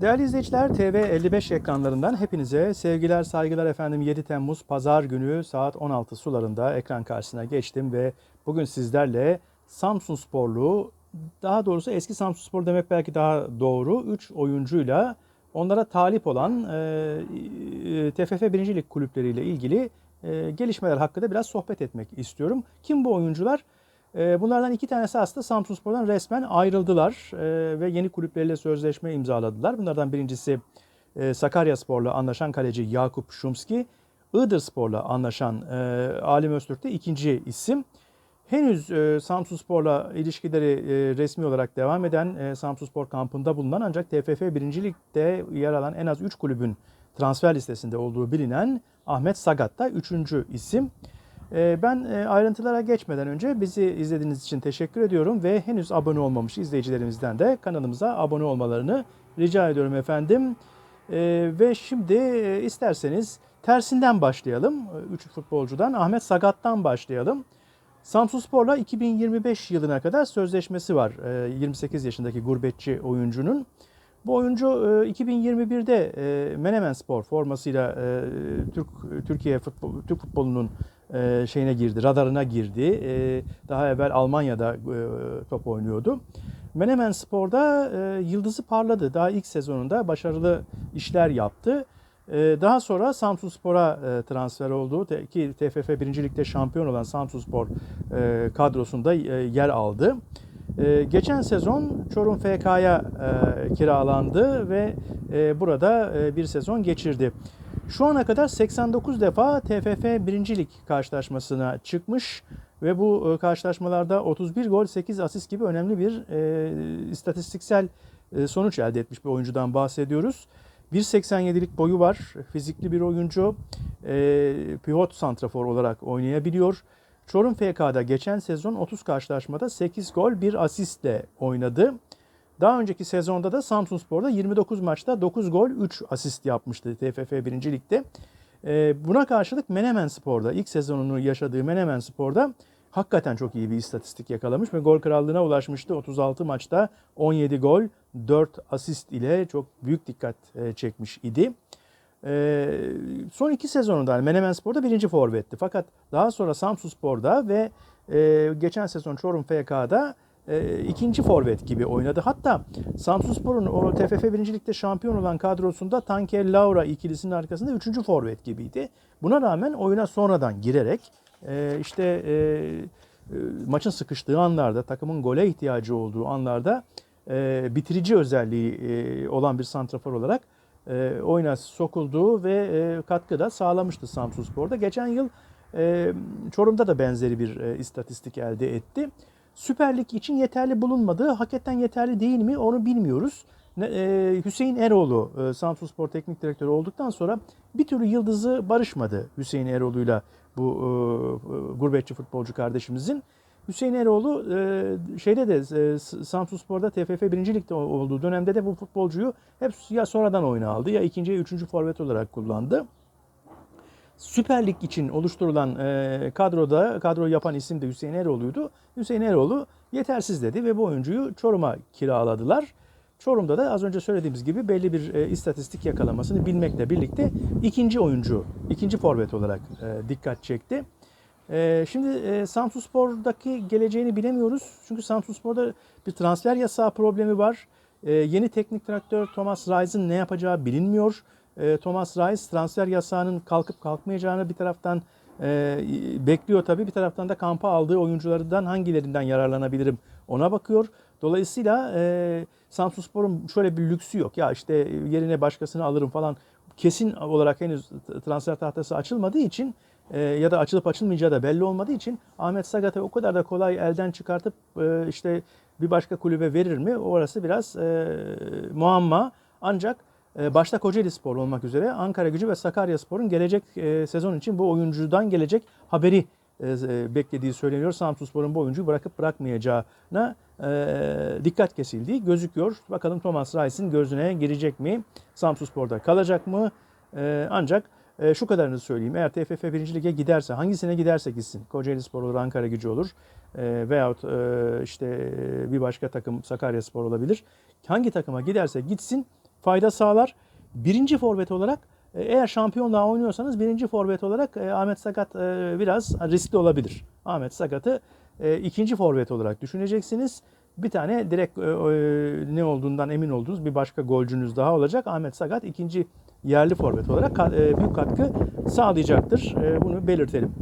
Değerli izleyiciler TV 55 ekranlarından hepinize sevgiler saygılar efendim 7 Temmuz Pazar günü saat 16 sularında ekran karşısına geçtim ve bugün sizlerle Samsun Sporlu daha doğrusu eski Samsun Spor demek belki daha doğru 3 oyuncuyla onlara talip olan e, TFF 1. Lig kulüpleriyle ilgili e, gelişmeler hakkında biraz sohbet etmek istiyorum. Kim bu oyuncular? E, Bunlardan iki tanesi aslında Samsunspor'dan resmen ayrıldılar e, ve yeni kulüpleriyle sözleşme imzaladılar. Bunlardan birincisi e, Sakaryaspor'la anlaşan kaleci Yakup Şumski, Iğdırspor'la anlaşan e, Alim Öztürk de ikinci isim. Henüz e, Samsunspor'la ilişkileri e, resmi olarak devam eden e, Samsunspor kampında bulunan ancak TFF 1. Lig'de yer alan en az 3 kulübün transfer listesinde olduğu bilinen Ahmet Sagat da üçüncü isim. Ee, Ben e, ayrıntılara geçmeden önce bizi izlediğiniz için teşekkür ediyorum ve henüz abone olmamış izleyicilerimizden de kanalımıza abone olmalarını rica ediyorum efendim. Ee, Ve şimdi e, isterseniz tersinden başlayalım. Ee, Üç futbolcudan Ahmet Sagat'tan başlayalım. Samsunspor'la 2025 yılına kadar sözleşmesi var. Ee, 28 yaşındaki gurbetçi oyuncunun. Bu oyuncu e, 2021'de e, Menemen Spor formasıyla e, Türk Türkiye futbol, Türk futbolunun e, şeyine girdi, radarına girdi. E, daha evvel Almanya'da e, top oynuyordu. Menemen Spor'da yıldızı parladı. Daha ilk sezonunda başarılı işler yaptı. Daha sonra Samsunspor'a e, transfer oldu. Ki TFF 1. Lig'de şampiyon olan Samsunspor e, kadrosunda yer aldı. Geçen sezon Çorum FK'ya kiralandı ve burada bir sezon geçirdi. Şu ana kadar 89 defa TFF 1. Lig karşılaşmasına çıkmış ve bu e, karşılaşmalarda 31 gol 8 asist gibi önemli bir e, istatistiksel e, sonuç elde etmiş bir oyuncudan bahsediyoruz. 1.87'lik boyu var, fizikli bir oyuncu, e, pivot santrafor olarak oynayabiliyor. Çorum FK'da geçen sezon 30 karşılaşmada 8 gol 1 asistle oynadı. Daha önceki sezonda da Samsunspor'da 29 maçta 9 gol 3 asist yapmıştı TFF 1. Lig'de. Ee, Buna karşılık Menemen Spor'da ilk sezonunu yaşadığı Menemen Spor'da hakikaten çok iyi bir istatistik yakalamış ve gol krallığına ulaşmıştı. 36 maçta 17 gol 4 asist ile çok büyük dikkat e, çekmiş idi. Ee, son iki sezonunda Menemen Spor'da birinci forvetti. Fakat daha sonra Samsun Spor'da ve e, geçen sezon Çorum FK'da e, ikinci forvet gibi oynadı. Hatta Samsunspor'un o TFF 1. Lig'de şampiyon olan kadrosunda Tanker Laura ikilisinin arkasında üçüncü forvet gibiydi. Buna rağmen oyuna sonradan girerek e, işte e, e, maçın sıkıştığı anlarda, takımın gole ihtiyacı olduğu anlarda e, bitirici özelliği e, olan bir santrafor olarak e, oyuna sokulduğu ve e, katkı da sağlamıştı Samsunspor'da. Geçen yıl e, Çorum'da da benzeri bir e, istatistik elde etti. Süper Lig için yeterli bulunmadığı, hakikaten yeterli değil mi onu bilmiyoruz. E, Hüseyin Eroğlu e, Samsunspor Teknik Direktörü olduktan sonra bir türlü yıldızı barışmadı Hüseyin Eroğlu'yla bu e, gurbetçi futbolcu kardeşimizin. Hüseyin Eroğlu e, şeyde de e, Samsunspor'da TFF 1. Lig'de olduğu dönemde de bu futbolcuyu hep ya sonradan oyuna aldı ya ikinci üçüncü forvet olarak kullandı. Süper Lig için oluşturulan e, kadroda kadro yapan isim de Hüseyin Eroğlu'ydu. Hüseyin Eroğlu yetersiz dedi ve bu oyuncuyu Çorum'a kiraladılar. Çorum'da da az önce söylediğimiz gibi belli bir e, istatistik yakalamasını bilmekle birlikte ikinci oyuncu, ikinci forvet olarak e, dikkat çekti. E, şimdi e, Samsunspor'daki geleceğini bilemiyoruz. Çünkü Samsunspor'da bir transfer yasağı problemi var. E, yeni teknik direktör Thomas Reis'in ne yapacağı bilinmiyor. E, Thomas Reis transfer yasağının kalkıp kalkmayacağını bir taraftan e, bekliyor tabii. Bir taraftan da kampa aldığı oyunculardan hangilerinden yararlanabilirim ona bakıyor. Dolayısıyla e, Samsunspor'un şöyle bir lüksü yok. Ya işte yerine başkasını alırım falan. Kesin olarak henüz transfer tahtası açılmadığı için e, ya da açılıp açılmayacağı da belli olmadığı için Ahmet Sagat'ı o kadar da kolay elden çıkartıp e, işte bir başka kulübe verir mi? Orası biraz e, muamma. Ancak başta Kocaeli Spor olmak üzere Ankara Gücü ve Sakarya Spor'un gelecek e, sezon için bu oyuncudan gelecek haberi e, e, beklediği söyleniyor. Samsunspor'un bu oyuncuyu bırakıp bırakmayacağına dikkat kesildiği gözüküyor. Bakalım Thomas Reis'in gözüne girecek mi? Samsunspor'da kalacak mı? Ancak şu kadarını söyleyeyim. Eğer TFF 1. Lig'e giderse, hangisine giderse gitsin. Kocaeli Spor olur, Ankara Gücü olur. Veyahut işte bir başka takım Sakarya Spor olabilir. Hangi takıma giderse gitsin fayda sağlar. Birinci forvet olarak e, eğer şampiyonluğa oynuyorsanız birinci forvet olarak e, Ahmet Sakat e, biraz riskli olabilir. Ahmet Sakat'ı e, ikinci forvet olarak düşüneceksiniz. Bir tane direkt e, e, ne olduğundan emin olduğunuz bir başka golcünüz daha olacak. Ahmet Sakat ikinci yerli forvet olarak e, büyük katkı sağlayacaktır. E, bunu belirtelim.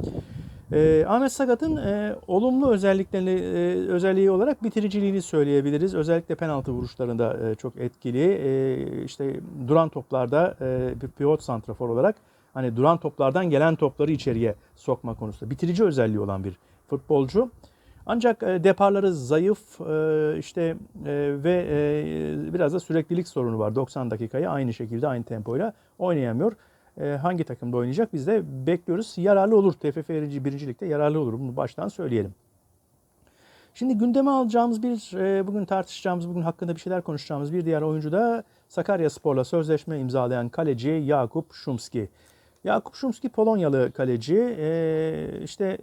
E, Ahmet Sakat'ın e, olumlu özelliklerini e, özelliği olarak bitiriciliğini söyleyebiliriz. Özellikle penaltı vuruşlarında e, çok etkili. E, işte duran toplarda e, bir pivot santrafor olarak hani duran toplardan gelen topları içeriye sokma konusunda bitirici özelliği olan bir futbolcu. Ancak e, deparları zayıf e, işte e, ve e, biraz da süreklilik sorunu var. 90 dakikayı aynı şekilde aynı tempoyla oynayamıyor. E, hangi takımda oynayacak biz de bekliyoruz. Yararlı olur. TFF 1. Lig'de yararlı olur. Bunu baştan söyleyelim. Şimdi gündeme alacağımız bir, e, bugün tartışacağımız, bugün hakkında bir şeyler konuşacağımız bir diğer oyuncu da Sakarya Spor'la sözleşme imzalayan kaleci Jakub Szumski. Jakub Szumski Polonyalı kaleci. E, işte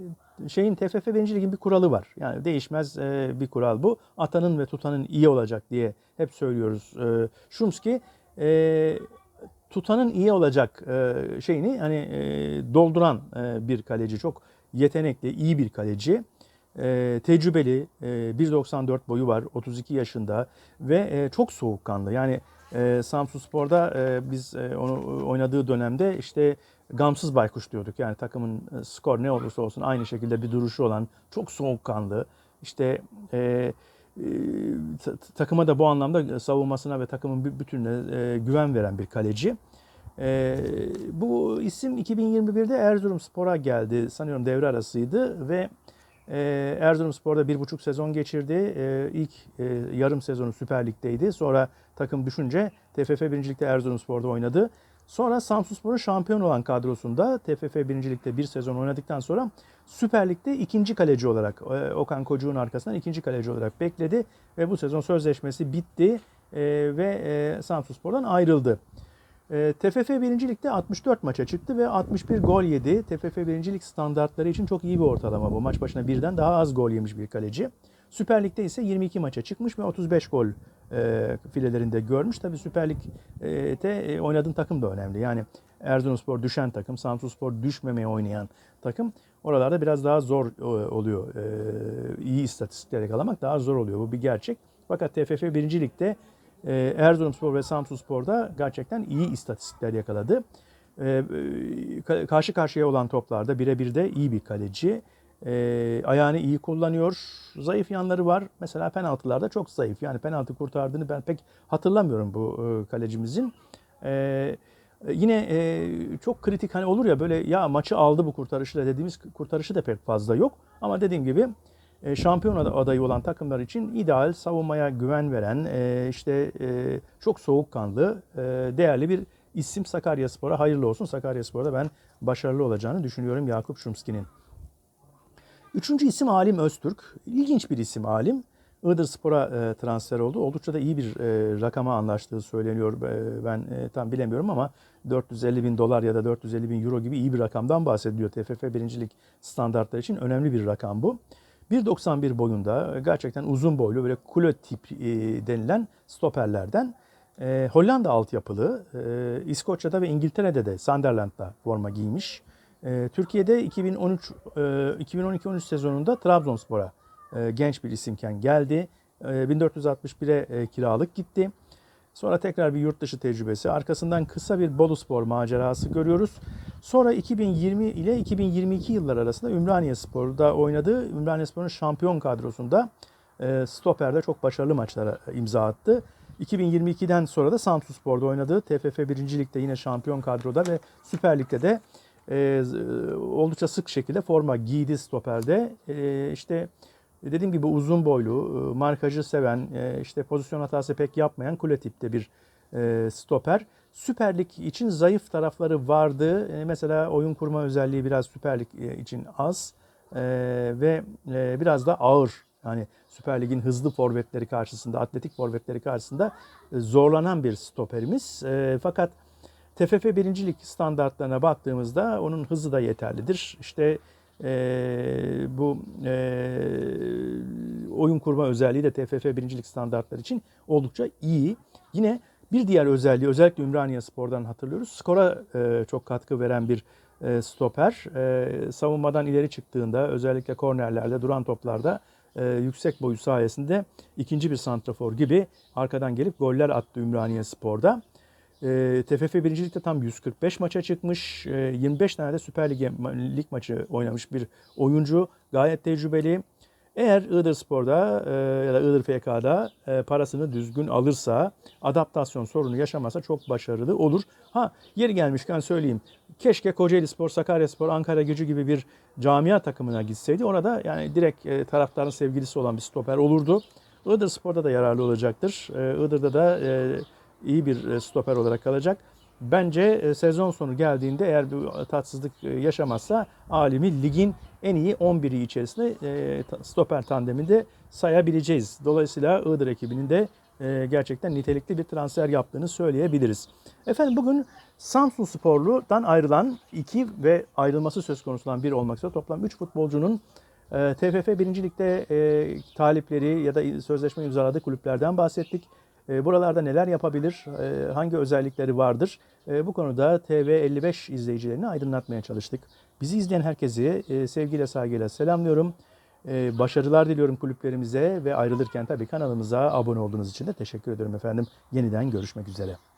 şeyin TFF 1. Lig'in bir kuralı var. Yani değişmez e, bir kural bu. Atanın ve tutanın iyi olacak diye hep söylüyoruz. Szumski e, tutanın iyi olacak e, şeyini hani e, dolduran e, bir kaleci. Çok yetenekli, iyi bir kaleci. E, tecrübeli, e, 1.94 boyu var, 32 yaşında ve e, çok soğukkanlı. Yani e, Samsun Spor'da e, biz e, onu oynadığı dönemde işte gamsız baykuş diyorduk. Yani takımın e, skor ne olursa olsun aynı şekilde bir duruşu olan, çok soğukkanlı, işte e, takıma da bu anlamda savunmasına ve takımın bü- bütününe e, güven veren bir kaleci. E, bu isim 2021'de Erzurumspor'a geldi. Sanıyorum devre arasıydı ve e, Erzurumspor'da bir buçuk sezon geçirdi. E, ilk e, yarım sezonu Süper Lig'deydi. Sonra takım düşünce TFF 1. Lig'de Erzurumspor'da oynadı. Sonra Samsunspor'un şampiyon olan kadrosunda TFF 1. Lig'de bir sezon oynadıktan sonra Süper Lig'de ikinci kaleci olarak e, Okan Kocuğ'un arkasından ikinci kaleci olarak bekledi ve bu sezon sözleşmesi bitti e, ve e, Samsunspor'dan ayrıldı. TFF 1. Lig'de 64 maça çıktı ve 61 gol yedi. TFF 1. Lig standartları için çok iyi bir ortalama bu. Maç başına birden daha az gol yemiş bir kaleci. Süper Lig'de ise 22 maça çıkmış ve 35 gol e, filelerinde görmüş. Tabii Süper Lig'de oynadığın takım da önemli. Yani Erzurumspor düşen takım, Samsunspor düşmemeye oynayan takım. Oralarda biraz daha zor e, oluyor. E, iyi istatistikler yakalamak daha zor oluyor. Bu bir gerçek. Fakat TFF 1. Lig'de Erzurumspor ve Samsunspor'da gerçekten iyi istatistikler yakaladı. E, ka- karşı karşıya olan toplarda birebir de iyi bir kaleci. Ayağını iyi kullanıyor. Zayıf yanları var. Mesela penaltılarda çok zayıf. Yani penaltı kurtardığını ben pek hatırlamıyorum bu kalecimizin. E, yine e, çok kritik hani olur ya böyle ya maçı aldı bu kurtarışla dediğimiz kurtarışı da pek fazla yok. Ama dediğim gibi e, şampiyon ad- adayı olan takımlar için ideal, savunmaya güven veren, e, işte e, çok soğukkanlı, e, değerli bir isim Sakaryaspor'a hayırlı olsun. Sakaryaspor'da ben başarılı olacağını düşünüyorum Yakup Şumski'nin. Üçüncü isim Alim Öztürk. İlginç bir isim Alim. Iğdırspor'a e, transfer oldu. Oldukça da iyi bir e, rakama anlaştığı söyleniyor. E, ben e, tam bilemiyorum ama 450 bin dolar ya da 450 bin euro gibi iyi bir rakamdan bahsediliyor. TFF birincilik standartları için önemli bir rakam bu. 1.91 boyunda gerçekten uzun boylu böyle kule tip e, denilen stoperlerden e, Hollanda altyapılı, e, İskoçya'da ve İngiltere'de de Sunderland'da forma giymiş. E, Türkiye'de 2013 e, 2012-13 sezonunda Trabzonspor'a e, genç bir isimken geldi. E, 1461'e e, kiralık gitti. Sonra tekrar bir yurt dışı tecrübesi. Arkasından kısa bir Boluspor macerası görüyoruz. Sonra 2020 ile 2022 yıllar arasında Ümraniye Spor'da oynadı. Ümraniye Spor'un şampiyon kadrosunda e, stoperde çok başarılı maçlara imza attı. 2022'den sonra da Samsun Spor'da oynadı. TFF 1. Lig'de yine şampiyon kadroda ve Süper Lig'de de e, oldukça sık şekilde forma giydi stoperde. E, işte dediğim gibi uzun boylu, e, markajı seven, e, işte pozisyon hatası pek yapmayan kule tipte bir e, stoper. Süper Lig için zayıf tarafları vardı. E, Mesela oyun kurma özelliği biraz Süper Lig e, için az E, ve e, biraz da ağır. Yani Süper Lig'in hızlı forvetleri karşısında, atletik forvetleri karşısında e, zorlanan bir stoperimiz. E, Fakat TFF 1. Lig standartlarına baktığımızda onun hızı da yeterlidir. İşte e, bu e, oyun kurma özelliği de TFF 1. Lig standartları için oldukça iyi. Yine Bir diğer özelliği özellikle Ümraniye Spor'dan hatırlıyoruz. Skora e, çok katkı veren bir e, stoper. E, savunmadan ileri çıktığında özellikle kornerlerde duran toplarda e, yüksek boyu sayesinde ikinci bir santrafor gibi arkadan gelip goller attı Ümraniye Spor'da. E, TFF 1. Lig'de tam 145 maça çıkmış. E, 25 tane de Süper Lig, Lig maçı oynamış bir oyuncu. Gayet tecrübeli. Eğer Iğdır Spor'da e, ya da Iğdır FK'da e, parasını düzgün alırsa, adaptasyon sorunu yaşamasa çok başarılı olur. Ha yeri gelmişken söyleyeyim. Keşke Kocaeli Spor, Sakarya Spor, Ankara Gücü gibi bir camia takımına gitseydi. Orada yani direkt e, taraftarın sevgilisi olan bir stoper olurdu. Iğdır Spor'da da yararlı olacaktır. E, Iğdır'da da e, iyi bir e, stoper olarak kalacak. Bence e, sezon sonu geldiğinde eğer bir tatsızlık e, yaşamazsa alimi ligin en iyi 11'i içerisinde stoper tandeminde sayabileceğiz. Dolayısıyla Iğdır ekibinin de gerçekten nitelikli bir transfer yaptığını söyleyebiliriz. Efendim bugün Samsun Sporlu'dan ayrılan iki ve ayrılması söz konusu olan bir olmak üzere toplam 3 futbolcunun TFF 1. Lig'de talipleri ya da sözleşme imzaladığı kulüplerden bahsettik. E, Buralarda neler yapabilir, e, hangi özellikleri vardır? E, Bu konuda TV55 izleyicilerini aydınlatmaya çalıştık. Bizi izleyen herkesi e, sevgiyle saygıyla selamlıyorum. Başarılar diliyorum kulüplerimize ve ayrılırken tabii kanalımıza abone olduğunuz için de teşekkür ederim efendim. Yeniden görüşmek üzere.